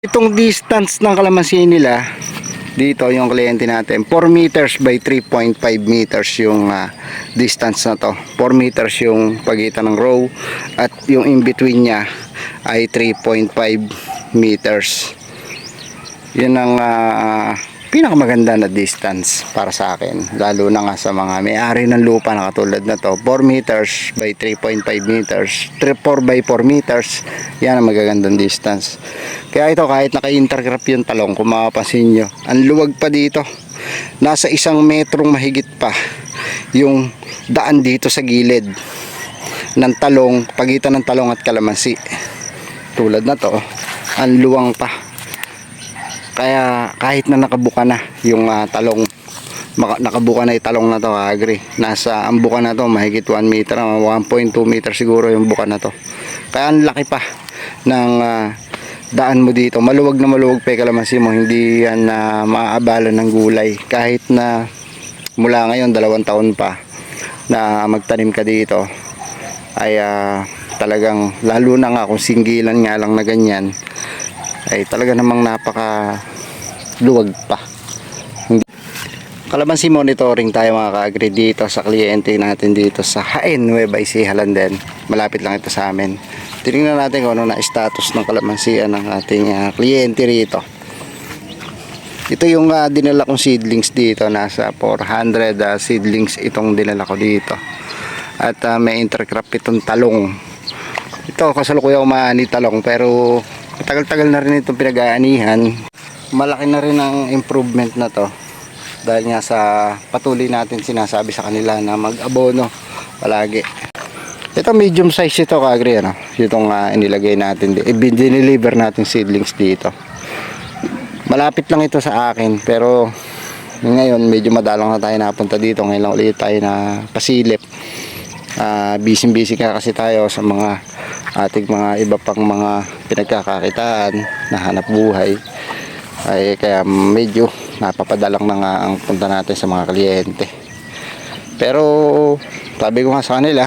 Itong distance ng kalamansi nila, dito yung kliyente natin, 4 meters by 3.5 meters yung ah, distance na to. 4 meters yung pagitan ng row at yung in between niya ay 3.5 meters. Yun ang ah, pinakamaganda na distance para sa akin. Lalo na nga sa mga may-ari ng lupa na katulad na to. 4 meters by 3.5 meters. 3, 4 by 4 meters. Yan ang magagandang distance. Kaya ito kahit naka-intercrop yung talong, kung mapapansin nyo, ang luwag pa dito. Nasa isang metrong mahigit pa yung daan dito sa gilid ng talong, pagitan ng talong at kalamansi. Tulad na to, ang luwang pa. Kaya kahit na nakabuka na yung ah, talong, nakabuka na yung talong na to, agree. Nasa ang buka na to, mahigit 1 meter, ah, 1.2 meter siguro yung buka na to. Kaya ang laki pa ng ah, daan mo dito. Maluwag na maluwag pa kalamansi mo, hindi yan na maaabala ng gulay. Kahit na mula ngayon, dalawang taon pa na magtanim ka dito, ay ah, talagang, lalo na nga kung singgilan nga lang na ganyan, ay talaga namang napaka luwag pa. Kalamansi monitoring tayo mga ka-agri dito sa kliyente natin dito sa Hain, Nueva Ecija, Halanden. Malapit lang ito sa amin. Tingnan natin kung ano na status ng kalamansian ng ating ah, kliyente rito. Ito yung ah, dinala kong seedlings dito. Nasa 400 ah, seedlings itong dinala ko dito. At ah, may intercrop itong talong. Ito kasalukuyan umaani talong pero matagal-tagal na rin itong pinag-aanihan. Malaki na rin ang improvement na to. Dahil nga sa patuloy natin sinasabi sa kanila na mag-abono palagi. Ito medium size ito kagri ano. Itong ah, inilagay natin, di- i-deliver natin seedlings dito. Malapit lang ito sa akin pero ngayon medyo madalang na tayo napunta dito. Ngayon lang ulit tayo na pasilip. Ah, busy-busy ka kasi tayo sa mga ating mga iba pang mga pinagkakakitaan na hanap buhay ay kaya medyo napapadalang na nga ang punta natin sa mga kliyente. Pero sabi ko nga sa kanila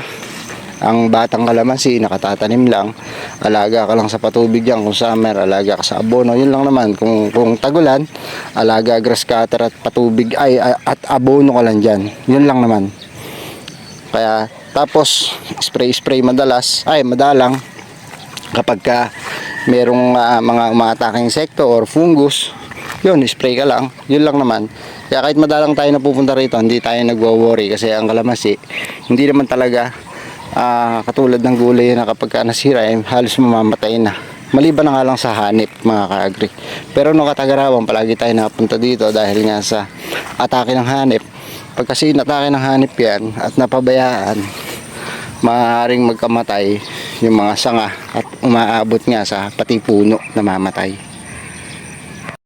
ang batang kalamansi nakatatanim lang. Alaga ka lang sa patubig yan kung summer alaga ka sa abono. Yun lang naman kung, kung tagulan alaga grass cutter at patubig ay at abono ka lang dyan. Yun lang naman. Kaya tapos spray spray madalas ay madalang kapag ka merong ah, mga umataking insekto or fungus. Yun spray ka lang. Yun lang naman. Kaya kahit madalang tayo napupunta rito hindi tayo nagwo-worry kasi ang kalamansi hindi naman talaga ah, katulad ng gulay na kapag ka nasira eh, halos mamamatay na. Maliban na nga lang sa hanip mga ka-agri. Pero nung katagarawan palagi tayo napunta dito dahil nga sa atake ng hanip. Pag kasi inatake ng hanip yan at napabayaan maaaring magkamatay yung mga sanga at umaabot nga sa pati puno na mamatay